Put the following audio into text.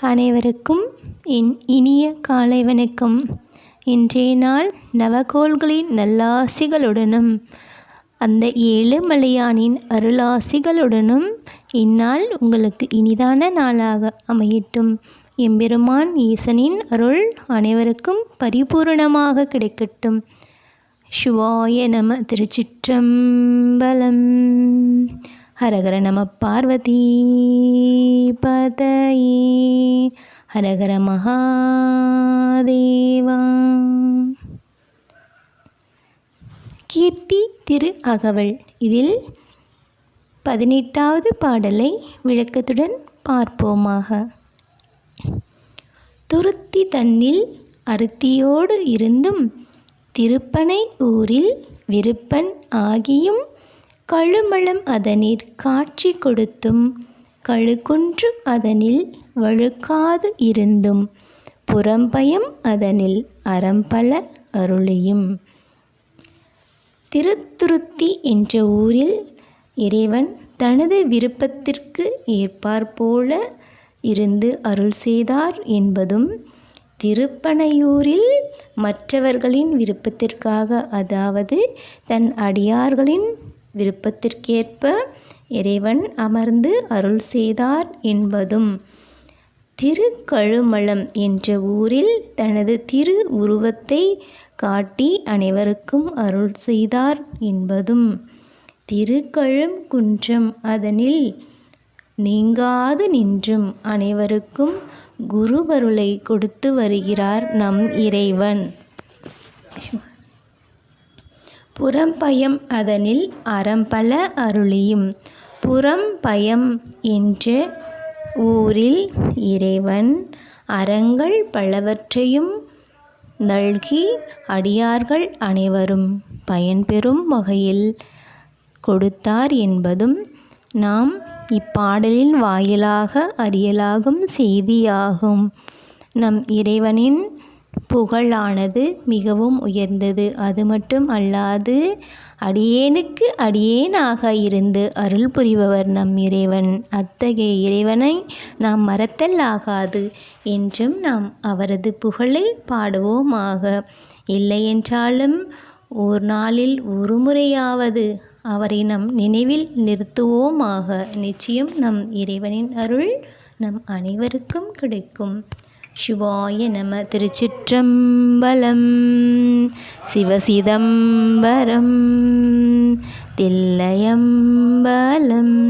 அனைவருக்கும் என் இனிய காலை வணக்கம். இன்றைய நாள் நவகோள்களின் நல்லாசிகளுடனும் அந்த ஏழுமலையானின் அருளாசிகளுடனும் இந்நாள் உங்களுக்கு இனிதான நாளாக அமையட்டும். எம்பெருமான் ஈசனின் அருள் அனைவருக்கும் பரிபூரணமாக கிடைக்கட்டும். சிவாய நம திருச்சிற்றம்பலம். ஹரஹர நம பார்வதி பதயே ஹரஹர மகாதேவா கீர்த்தி திரு அகவல். இதில் பதினெட்டாவது பாடலை விளக்கத்துடன் பார்ப்போமாக. துருத்தி தன்னில் அருத்தியோடு இருந்தும் திருப்பனை ஊரில் விருப்பன் ஆகியும் கழுமளம் அதனிற் காட்சி கொடுத்தும் கழுகுன்று அதனில் வழுக்காது இருந்தும் புறம்பயம் அதனில் அறம்பல அருளியும். திருத்துருத்தி என்ற ஊரில் இறைவன் தனது விருப்பத்திற்கு ஏற்பாற்போல இருந்து அருள் செய்தார் என்பதும் திருப்பனையூரில் மற்றவர்களின் விருப்பத்திற்காக அதாவது தன் அடியார்களின் விருப்பத்திற்கேற்ப இறைவன் அமர்ந்து அருள் செய்தார் என்பதும். திருக்கழுமலம் என்ற ஊரில் தனது திரு உருவத்தை காட்டி அனைவருக்கும் அருள் செய்தார் என்பதும். திருக்கழும் குன்றம் அதனில் நீங்காது நின்றும் அனைவருக்கும் குருவருளை கொடுத்து வருகிறார் நம் இறைவன். புறம்பயம் அதனில் அறம்பல அருளியும். புறம்பயம் என்று ஊரில் இறைவன் அறங்கள் பலவற்றையும் நல்கி அடியார்கள் அனைவரும் பயன்பெறும் வகையில் கொடுத்தார் என்பதும் நாம் இப்பாடலின் வாயிலாக அறியலாகும் செய்தியாகும். நம் இறைவனின் புகழானது மிகவும் உயர்ந்தது. அது மட்டும் அல்லாது அடியேனுக்கு அடியேனாக இருந்து அருள் புரிபவர் நம் இறைவன். அத்தகைய இறைவனை நாம் மறத்தல் ஆகாது என்றும் நாம் அவரது புகழை பாடுவோமாக. இல்லையென்றாலும் ஒரு நாளில் ஒரு முறையாவது அவரை நம் நினைவில் நிறுத்துவோமாக. நிச்சயம் நம் இறைவனின் அருள் நம் அனைவருக்கும் கிடைக்கும். சிவாய நம திருச்சிற்றம்பலம். சிவசிதம்பரம். தில்லையம்பலம்.